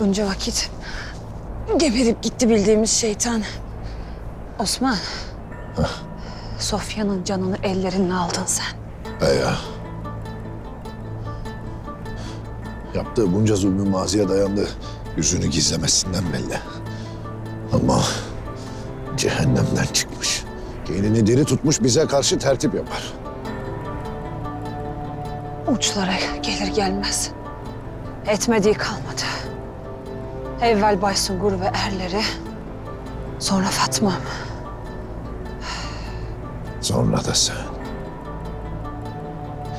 Bunca vakit geberip gitti bildiğimiz şeytan. Osman. Sofya'nın canını ellerinle aldın sen. He ya. Yaptığı bunca zulmü maziye dayandı. Yüzünü gizlemesinden belli. Ama cehennemden çıkmış. Kendini diri tutmuş bize karşı tertip yapar. Uçlara gelir gelmez. Etmediği kalmadı. Evvel Baysungur ve erleri, sonra Fatma. Sonra da sen.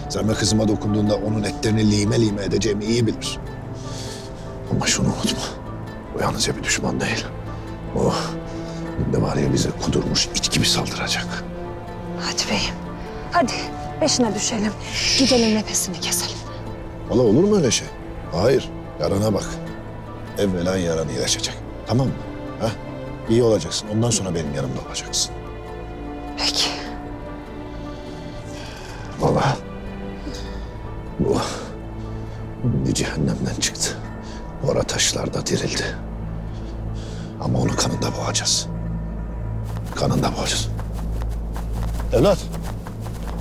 Sen ve kızıma dokunduğunda onun etlerini lime lime edeceğimi iyi bilir. Ama şunu unutma. O yalnızca bir düşman değil. O şimdi var ya bize kudurmuş it gibi saldıracak. Hadi beyim, hadi peşine düşelim. Gidelim nefesini keselim. Valla olur mu öyle şey? Hayır. Yarana bak. Evvela yaran iyileşecek. Tamam mı? Ha? İyi olacaksın. Ondan sonra benim yanımda olacaksın. Peki. Valla. Bu bir cehennemden çıktı. Ora taşlarda dirildi. Ama onu kanında boğacağız. Kanında boğacağız. Evlat.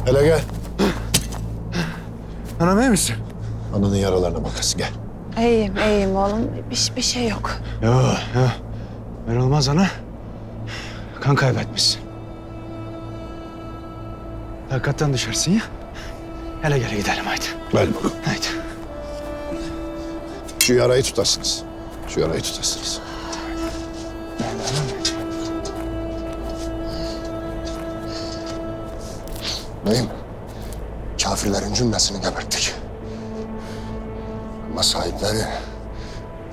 Hele gel. Anam iyi misin? Ananın yaralarına bakasın gel. İyiyim, iyiyim oğlum. Bir, bir şey yok. Yok yok. Ben olmaz ana. Kan kaybetmişsin. Hakikaten düşersin ya. Hele gele gidelim haydi. Gel bakalım. Haydi. Şu yarayı tutarsınız. Şu yarayı tutarsınız. Beyim, kafirlerin cümlesini geberttik. Ama sahipleri,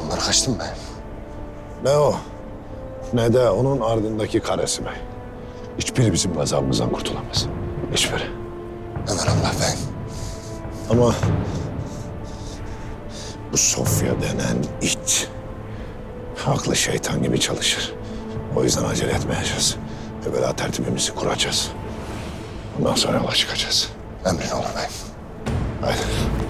onlar kaçtı mı beyim? Ne o? Ne de onun ardındaki karesi bey. Hiçbiri bizim gazabımızdan kurtulamaz. Hiçbiri. Allah beyim. Ama bu Sofya denen it aklı şeytan gibi çalışır. O yüzden acele etmeyeceğiz. Evvela tertibimizi kuracağız. Ondan sonra yola çıkacağız. Emrin olur beyim. Haydi.